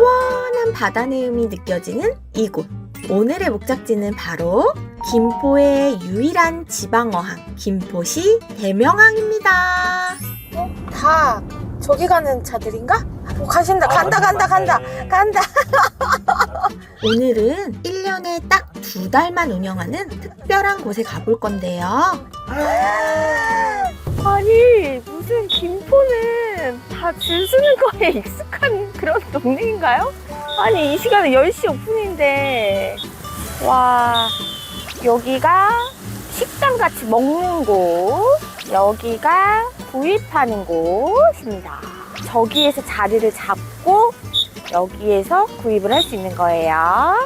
시원한 바다 내음이 느껴지는 이곳. 오늘의 목적지는 바로 김포의 유일한 지방어항, 김포시 대명항입니다. 다 저기 가는 차들인가? 어, 가신다, 간다, 간다, 간다, 간다. 오늘은 1년에 딱 두 달만 운영하는 특별한 곳에 가볼 건데요. 아니 무슨 김포는 다 줄 서는 거에 익숙한 그런 동네인가요? 아니 이 시간은 10시 오픈인데 와 여기가 식당 같이 먹는 곳 여기가 구입하는 곳입니다 저기에서 자리를 잡고 여기에서 구입을 할 수 있는 거예요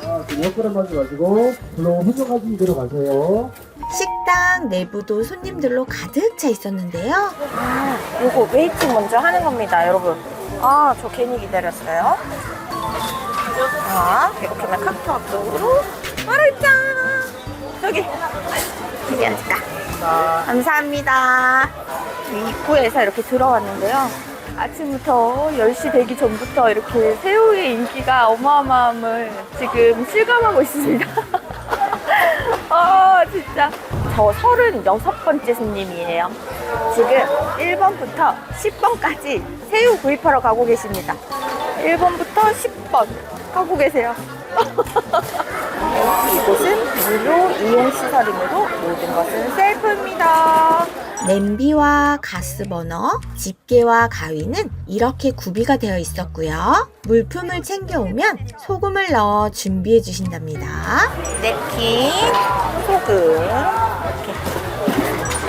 자, 그냥 끌어가지 마시고 불러 훌륭하신 대로 가세요. 식당 내부도 손님들로 가득 차 있었는데요. 아, 요거 웨이팅 먼저 하는 겁니다, 여러분. 아, 저 괜히 기다렸어요. 자, 이렇게만 카트 앞쪽으로. 알았짱! 저기, 여기 앉을까? 감사합니다. 이 입구에서 이렇게 들어왔는데요. 아침부터 10시 되기 전부터 이렇게 새우의 인기가 어마어마함을 지금 실감하고 있습니다. 아, 진짜. 저 36번째 손님이에요. 지금 1번부터 10번까지 새우 구입하러 가고 계십니다. 1번부터 10번 가고 계세요. 이곳은 무료 이용 시설이므로 모든 것은 셀프입니다. 냄비와 가스버너, 집게와 가위는 이렇게 구비가 되어 있었고요. 물품을 챙겨오면 소금을 넣어 준비해 주신답니다. 냅킨, 소금, 이렇게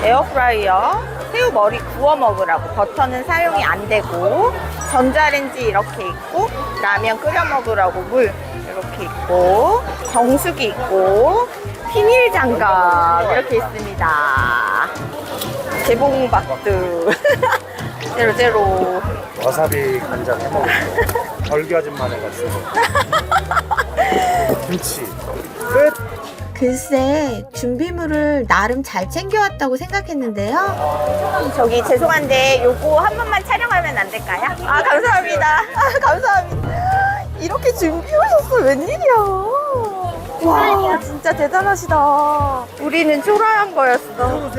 에어프라이어, 새우 머리 구워 먹으라고 버터는 사용이 안 되고 전자레인지 이렇게 있고 라면 끓여 먹으라고 물 이렇게 있고 정수기 있고 비닐 장갑 이렇게 있습니다. 개봉박두 제로 제로 와사비 간장 해먹고 절규 아줌마네 같은 김치 끝 글쎄, 준비물을 나름 잘 챙겨왔다고 생각했는데요. 저기 죄송한데 요거 한 번만 촬영하면 안 될까요? 아 감사합니다. 아 감사합니다. 이렇게 준비해 오셨어 웬일이야? 와 진짜 대단하시다. 우리는 초라한 거였어.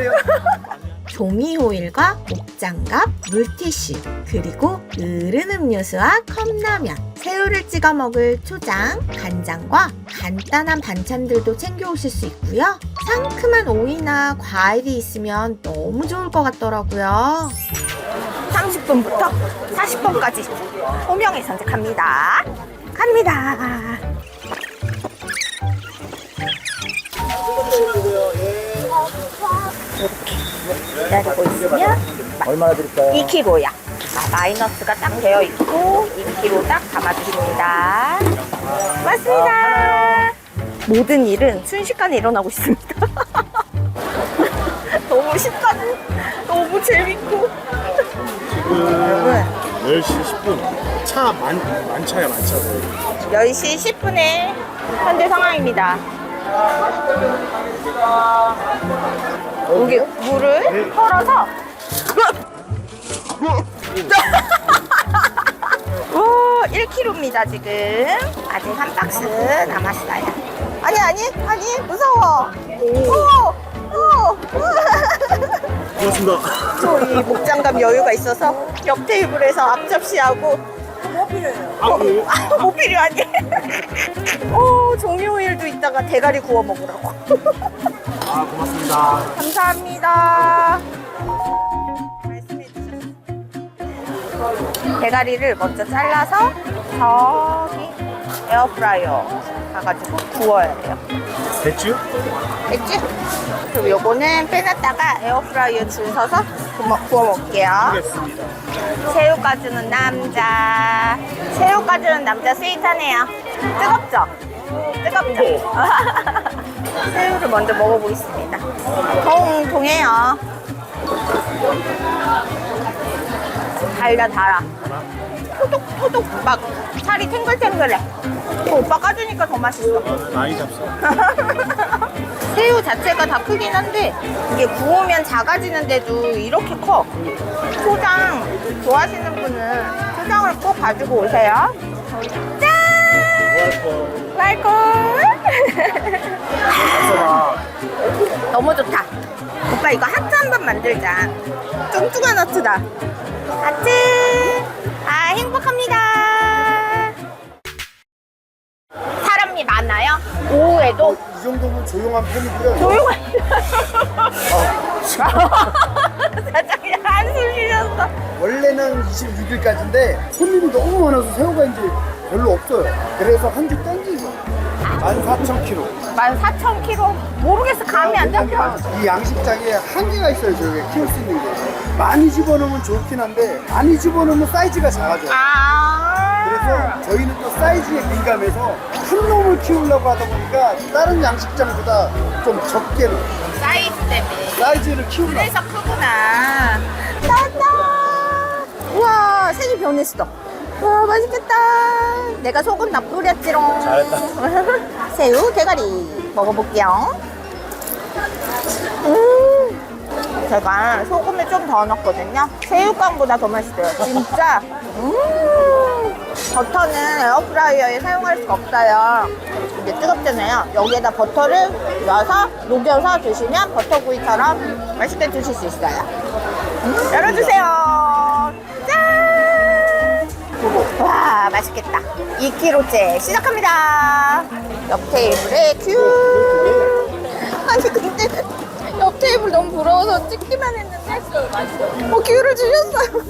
종이 호일과 목장갑, 물티슈, 그리고 으른 음료수와 컵라면, 새우를 찍어 먹을 초장, 간장과 간단한 반찬들도 챙겨오실 수 있고요. 상큼한 오이나 과일이 있으면 너무 좋을 것 같더라고요. 30분부터 40분까지 호명에 선택합니다. 갑니다. 이렇게 기다리고 있으면 얼마나 드릴까요? 2kg야. 아, 마이너스가 딱 되어 있고 2kg 딱 담아드립니다. 맞습니다. 모든 일은 순식간에 일어나고 있습니다. 너무 쉽다고, 너무 재밌고. 여러분, 10시 10분 차 만, 만차야 만차 10시 10분에 현재 상황입니다. 여기 물을 털어서. 오, 1kg입니다 지금. 아직 한 박스 남았어요. 아니 아니 아니 무서워. 오, 오. 고맙습니다. 저이 목장갑 여유가 있어서 옆 테이블에서 앞접시하고 뭐 필요해요? 아 그래요? 아, 뭐 필요하니? 오, 종류일도 있다가 대가리 구워 먹으라고. 아 고맙습니다 감사합니다. 말씀해 주셨어요. 대가리를 먼저 잘라서 저기 에어프라이어 가가지고 구워야 돼요. 됐죠? 됐지? 그리고 요거는 빼놨다가 에어프라이어 줄 서서 구워, 구워 먹을게요. 알겠습니다 새우가주는 남자. 새우가주는 남자 스윗하네요. 뜨겁죠? 뜨겁죠? 새우를 먼저 먹어보겠습니다. 통통해요. 달다 달아. 토독토독 막 살이 탱글탱글해. 그 오빠 까주니까 더 맛있어. 많이 잡숴 새우 자체가 다 크긴 한데 이게 구우면 작아지는데도 이렇게 커. 초장 좋아하시는 분은 초장을 꼭 가지고 오세요. 짠! 말콜! 너무 좋다. 오빠 이거 하트 한 번 만들자. 뚱뚱한 하트다. 하트! 아, 행복합니다. 사람이 많아요? 오후에도 이 정도면 조용한 편이고요. 조용한. 사장님 한숨 쉬셨어. 원래는 26일까지인데 손님이 너무 많아서 새우가 이제 별로 없어요. 그래서 한 주 땡기죠. 14,000kg. 14,000kg. 모르겠어. 감이 안 잡혀. 이 양식장에 한계가 있어요. 저희가 키울 수 있는 게. 많이 집어넣으면 좋긴 한데 많이 집어넣으면 사이즈가 작아져요. 아. 그래서 저희는 또 사이즈에 민감해서 큰 놈을 키우려고 하다 보니까 다른 양식장보다 좀 적게 사이즈 때문에. 사이즈를 키우려고 그래서 크구나. 짜잔! 우와, 색이 변했어. 와, 맛있겠다. 내가 소금 나 뿌렸지롱. 잘했다. 새우 대가리 먹어볼게요. 음, 제가 소금을 좀 더 넣었거든요. 새우깡보다 더 맛있어요. 진짜. 음, 버터는 에어프라이어에 사용할 수가 없어요. 이제 뜨겁잖아요. 여기에다 버터를 넣어서 녹여서 드시면 버터구이처럼 맛있게 드실 수 있어요. 음, 열어주세요. 짠! 와, 맛있겠다. 2kg째 시작합니다. 옆 테이블에 큐. 아니, 근데 옆 테이블 너무 부러워서 찍기만 했는데. 어, 큐를 주셨어요.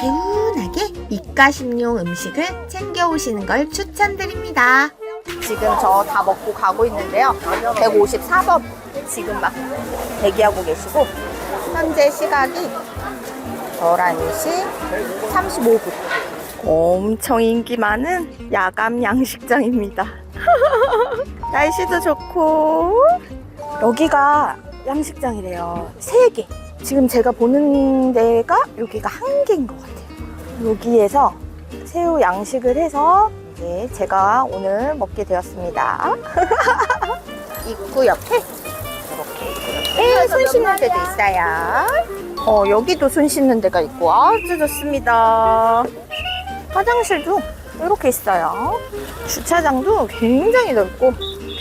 개운하게 입가심용 음식을 챙겨 오시는 걸 추천드립니다. 지금 저 다 먹고 가고 있는데요. 154번 지금 막 대기하고 계시고 현재 시각이 11시 35분. 엄청 인기 많은 야간 양식장입니다. 날씨도 좋고 여기가 양식장이래요. 세 개. 지금 제가 보는 데가 여기가 한 개인 것 같아요. 여기에서 새우 양식을 해서 이제 제가 오늘 먹게 되었습니다. 입구 옆에 이렇게 손 씻는 데도 있어요. 어, 여기도 손 씻는 데가 있고 아주 좋습니다. 화장실도 이렇게 있어요. 주차장도 굉장히 넓고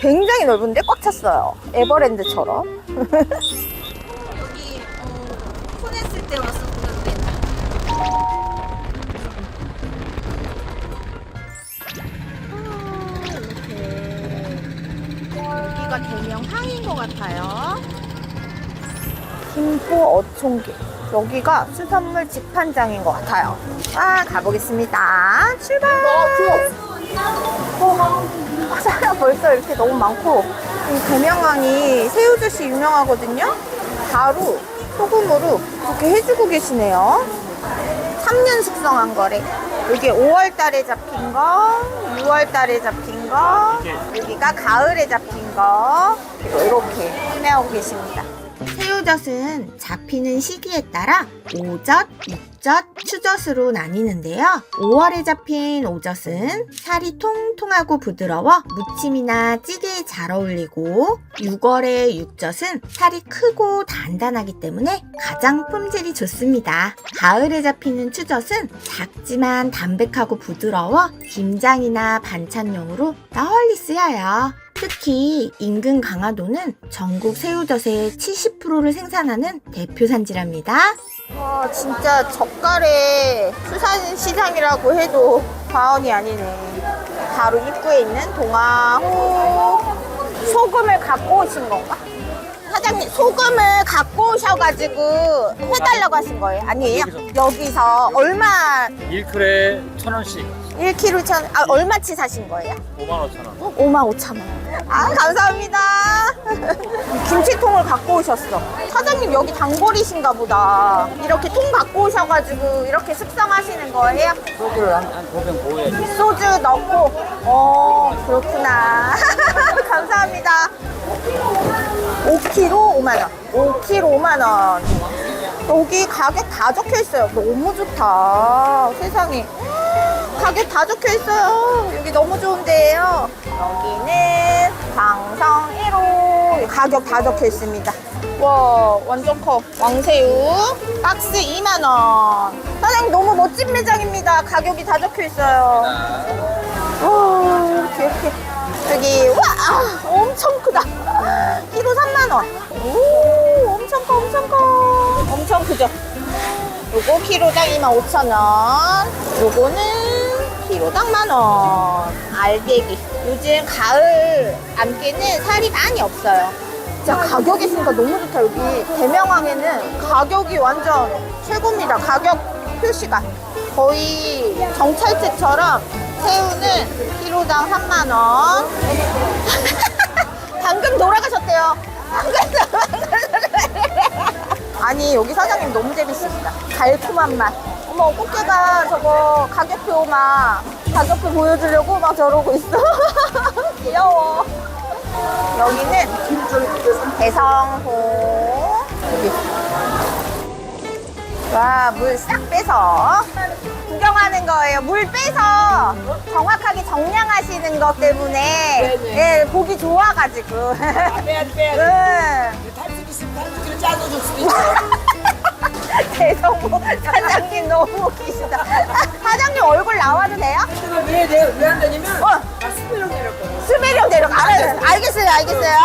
굉장히 넓은데 꽉 찼어요. 에버랜드처럼. 여기 손했을 때 왔었는데 여기가 대명 항인 것 같아요. 김포 어촌길. 여기가 수산물 직판장인 것 같아요. 아, 가보겠습니다. 출발! 어, 사람 벌써 이렇게 너무 많고, 이 대명항이 새우젓이 유명하거든요? 바로 소금으로 이렇게 해주고 계시네요. 3년 숙성한 거래. 여기 5월 달에 잡힌 거, 6월 달에 잡힌 거, 여기가 가을에 잡힌 거, 이렇게 판매하고 계십니다. 새우젓은 잡히는 시기에 따라 오젓, 육젓, 추젓으로 나뉘는데요. 5월에 잡힌 오젓은 살이 통통하고 부드러워 무침이나 찌개에 잘 어울리고 6월의 육젓은 살이 크고 단단하기 때문에 가장 품질이 좋습니다. 가을에 잡히는 추젓은 작지만 담백하고 부드러워 김장이나 반찬용으로 널리 쓰여요. 특히 인근 강화도는 전국 새우젓의 70%를 생산하는 대표 산지랍니다. 와 진짜 젓갈의 수산시장이라고 해도 과언이 아니네 바로 입구에 있는 동아호 소금을 갖고 오신 건가? 사장님 소금을 갖고 오셔가지고 해달라고 하신 거예요 아니에요? 여기서 얼마 1클에 천 원씩 1kg 천, 아 얼마치 사신 거예요? 5만 5천 원. 5만 5천 원. 아, 감사합니다. 김치통을 갖고 오셨어. 사장님 여기 단골이신가 보다. 이렇게 통 갖고 오셔가지고 이렇게 숙성하시는 거예요? 소주를 한, 한500 모에 소주 넣고. 어, 그렇구나. 감사합니다. 5kg 5만 원. 5kg 5만 원. 여기 가격 다 적혀 있어요. 너무 좋다. 세상에. 가격 다 적혀 있어요. 여기 너무 좋은데요. 여기는 방성 1호. 가격 다 적혀 있습니다. 와 완전 커. 왕새우 박스 2만원. 사장님 너무 멋진 매장입니다. 가격이 다 적혀 있어요. 와 이렇게 여기 와 아, 엄청 크다. 키로 3만원. 오 엄청 커 엄청 커. 엄청 크죠? 요거 키로당 25,000원. 요거는 키로당 만원. 알배기 요즘 가을 암깨는 살이 많이 없어요. 진짜 가격이 있으니까 너무 좋다 여기. 대명항에는 가격이 완전 최고입니다. 가격 표시가 거의 정찰제처럼 새우는 키로당 3만원. 방금 돌아가셨대요. 방금 돌아가셨대요 아니 여기 사장님 너무 재밌으시다. 달콤한 맛. 어머 꽃게가 저거 가격표 막 가격표 보여주려고 막 저러고 있어. 귀여워. 여기는 대성호. 여기. 와물 싹 빼서 구경하는 거예요. 물 빼서 정확하게 정량하시는 것 때문에. 예, 보기 좋아가지고. 응. 대성모 사장님 너무 웃기시다. 사장님 얼굴 나와도 돼요? 왜, 왜, 왜안 되냐면, 어, 나 스페령 내렸거든. 수배령 내려가. 알아요. 알겠어요, 알겠어요.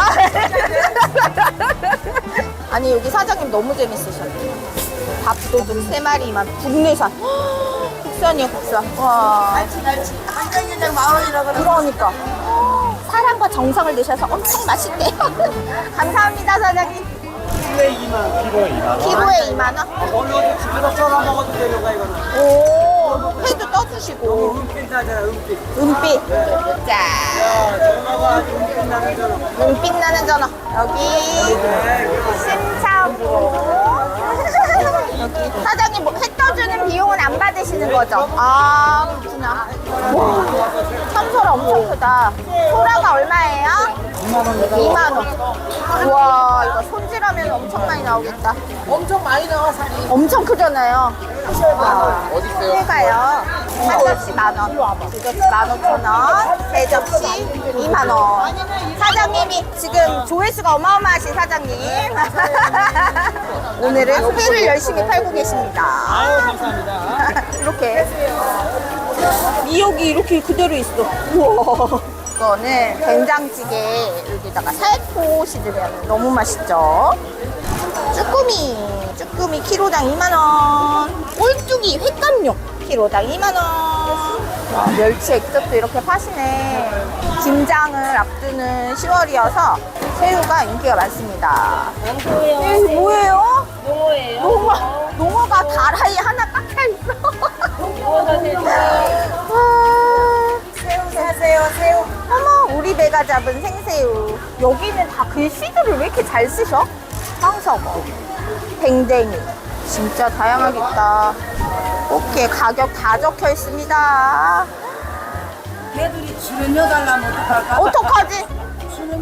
아니, 여기 사장님 너무 재밌으셨네요. 밥도둑 세 마리만 국내산. 국산이요, 국산. 와. 날치, 날치. 한강게장 만 원이라 그래. 그러니까. 사랑과 정성을 넣으셔서 엄청 맛있대요. 감사합니다, 사장님. 키로에 2만 키로에 2만 원. 키로에 2만원? 오늘 어디 집에서 썰어 먹어도 되려고 이거는. 오, 회도 떠주시고. 은빛 나잖아 은빛. 은빛. 자. 야 전화가 아주 은빛 나는 전화. 눈빛 나는 전화 여기 심사고 여기 사장님 뭐 회 떠주는 비용은 안 받으시는 거죠? 아 그렇구나 와 참소라 엄청 크다. 소라가 얼마예요? 2만원. 우와 이거 손질하면 엄청 많이 나오겠다. 엄청 많이 나와, 살이. 엄청 크잖아요. 어디 있어요? 회가요. 한 접시 만원. 두 접시 만 오천 원 세 접시 2만 원. 사장님이 지금 조회수가 어마어마하신 사장님. 오늘은 회를 열심히 팔고 계십니다. 아유 감사합니다. 이렇게 미역이 이렇게 그대로 있어. 우와. 이거는 된장찌개 여기다가 살포시 들면 너무 맛있죠? 쭈꾸미 쭈꾸미 키로당 2만원. 꼴뚜기 횟감용 키로당 2만원. 와, 멸치 액젓도 이렇게 파시네. 김장을 앞두는 10월이어서 새우가 인기가 많습니다. 이거 뭐예요? 농어예요. 농어 농어가 다라이 하나 깎여 있어 와, 새우 사세요 새우 어머 우리 배가 잡은 생새우 여기는 다 글씨들을 왜 이렇게 잘 쓰셔? 황석어 댕댕이 진짜 다양하겠다 오케이 가격 다 적혀 있습니다 걔들이 출연료 달라면 어떡할까? 어떡하지?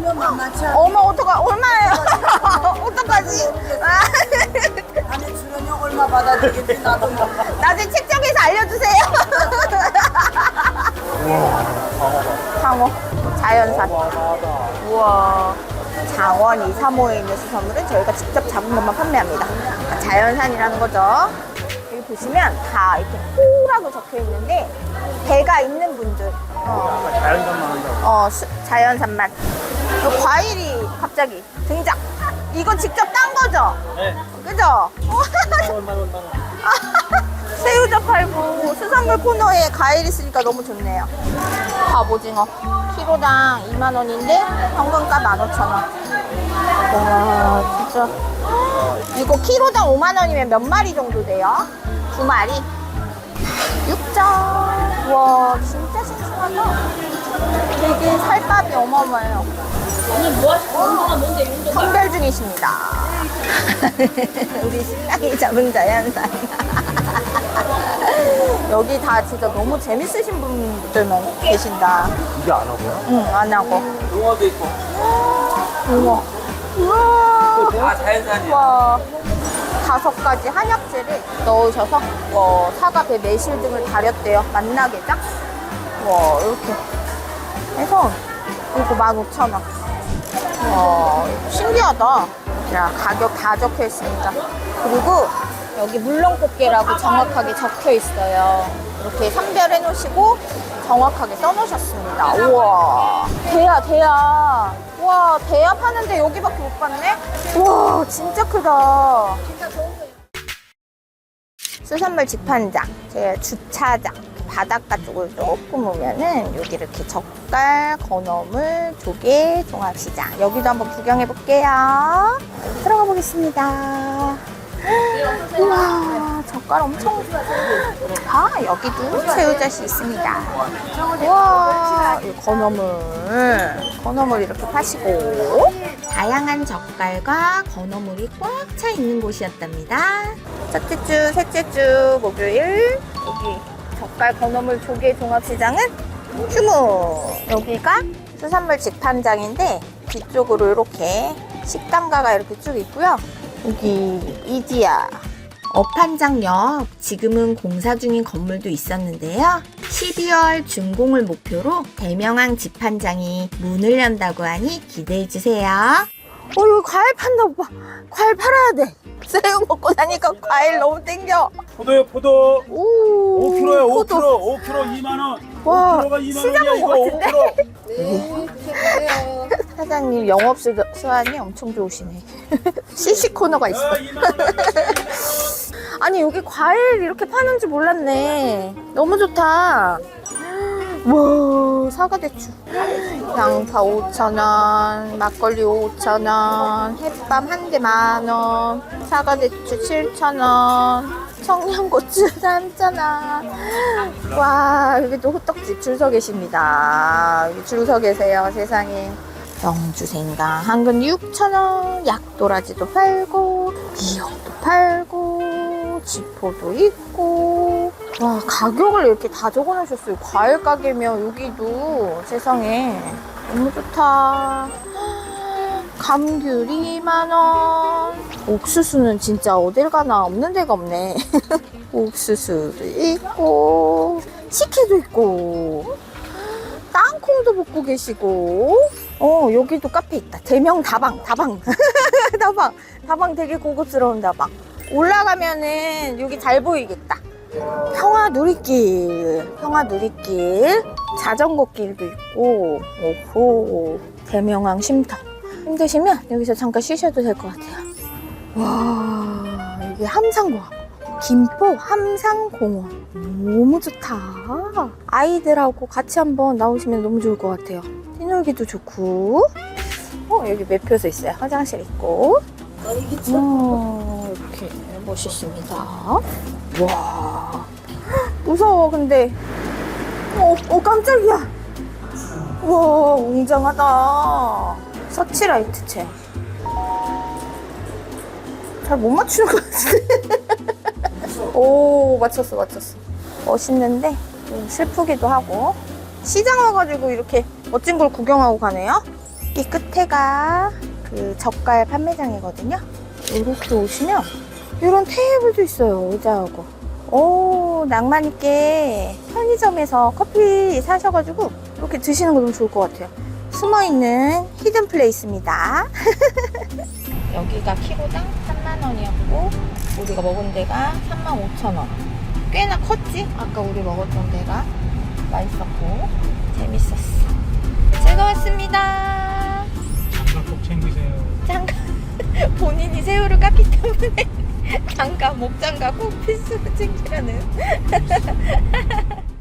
출연료 만만치. 어머 어떡하 얼마예요? 어떡하지? 아니, 출연료 얼마 받아들겠지, 나도. 나중에 책정해서 알려주세요. 상어 자연산. 우와. 장원 235에 있는 수산물은 저희가 직접 잡은 것만 판매합니다. 그러니까 자연산이라는 거죠. 여기 보시면 다 이렇게 호라고 적혀 있는데 배가 있는 분들. 어, 자연산만 한다고. 어, 수- 자연산만. 요 과일이 갑자기 등장. 이거 직접 딴 거죠? 네. 그죠? 새우젓 팔고 수산물 코너에 과일 있으니까 너무 좋네요. 갑오징어 키로당 2만 원인데 현금가 15,000원. 와 진짜 이거 키로당 5만 원이면 몇 마리 정도 돼요? 두 마리? 6점. 와 진짜 싱싱하다. 되게 살밥이 어마어마해요. 오늘 뭐 하시는 선별 중이십니다. 우리 신랑이 잡은 자연산. 여기 다 진짜 너무 재밌으신 분들만 계신다. 이게 안 하고요? 응, 안 하고. 농어도 있고. 우와. 우와. 다 자연산이에요. 와. 다섯 가지 한약재를 넣으셔서 와, 사과, 배, 매실 등을 다렸대요. 만나게장. 와, 이렇게 해서 이거 15,000원. 와, 신기하다. 자, 가격 다 적혀 있습니다. 그리고 여기 물렁꽃게라고 정확하게 적혀 있어요. 이렇게 선별해 놓으시고 정확하게 써 놓으셨습니다. 우와. 대야, 대야. 와, 대야 파는데 여기밖에 못 봤네? 와, 진짜 크다. 수산물 직판장, 제 주차장, 바닷가 쪽을 조금 오면은 여기 이렇게 젓갈, 건어물, 조개, 종합시장. 여기도 한번 구경해 볼게요. 들어가 보겠습니다. 우와, 젓갈 엄청. 아, 여기도 새우젓이 있습니다. 우와, 이 건어물. 건어물 이렇게 파시고. 다양한 젓갈과 건어물이 꽉 차 있는 곳이었답니다. 첫째 주, 셋째 주, 목요일. 여기 젓갈, 건어물, 조개 종합시장은 휴무. 여기가 수산물 직판장인데 뒤쪽으로 이렇게 식당가가 이렇게 쭉 있고요. 여기 이디야. 어판장 옆 지금은 공사 중인 건물도 있었는데요. 12월 준공을 목표로 대명항 집판장이 문을 연다고 하니 기대해 주세요. 어, 여기 과일 판다, 오빠. 과일 팔아야 돼. 새우 먹고 나니까 과일 너무 땡겨. 포도요 포도 오, 5kg요 5kg 포도. 5kg 2만 원 와, 5kg가 2만 시장 원이야 온것 이거 같은데? 5kg 사장님 영업 수- 수완이 엄청 좋으시네. CC 코너가 있어. 아, 2만 원 아니 여기 과일 이렇게 파는 줄 몰랐네. 너무 좋다. 와 사과 대추. 양파 5천 원, 막걸리 5천 원, 햇밤 한 개 만 원, 사과 대추 7천 원, 청양고추 3천 원. 와 여기도 호떡집 줄 서 계십니다. 줄 서 계세요 세상에. 영주생강 한근 6,000원, 약도라지도 팔고, 미역도 팔고, 지포도 있고. 와, 가격을 이렇게 다 적어 놓으셨어요. 과일 가게면 여기도 세상에 너무 좋다. 감귤 2만원. 옥수수는 진짜 어딜 가나 없는 데가 없네. 옥수수도 있고, 식혜도 있고, 땅콩도 볶고 계시고, 어, 여기도 카페 있다. 대명 다방, 다방. 다방. 다방 되게 고급스러운 다방. 올라가면은 여기 잘 보이겠다. 평화 누리길. 평화 누리길. 자전거 길도 있고, 오호. 대명항 쉼터. 힘드시면 여기서 잠깐 쉬셔도 될 것 같아요. 와, 여기 함상공원. 김포 함상공원. 너무 좋다. 아이들하고 같이 한번 나오시면 너무 좋을 것 같아요. 뛰놀기도 좋고. 어, 여기 매표소 있어요. 화장실 있고. 어, 이렇게 멋있습니다. 와. 무서워, 근데. 어, 어, 깜짝이야. 와, 웅장하다. 서치라이트 체. 잘 못 맞추는 것 같은데. 오, 맞췄어, 맞췄어. 멋있는데, 좀 슬프기도 하고. 시장 와가지고 이렇게 멋진 걸 구경하고 가네요. 이 끝에가 그 젓갈 판매장이거든요. 이렇게 오시면 이런 테이블도 있어요. 의자하고. 오, 낭만 있게 편의점에서 커피 사셔가지고 이렇게 드시는 거 너무 좋을 것 같아요. 숨어 있는 히든 플레이스입니다. 여기가 키로당 3만 원이었고, 우리가 먹은 데가 35,000원. 꽤나 컸지? 아까 우리 먹었던 데가. 맛있었고, 재밌었어. 즐거웠습니다. 장갑 꼭 챙기세요 장갑 본인이 새우를 깠기 때문에 장갑 목장갑 꼭 필수로 챙기라는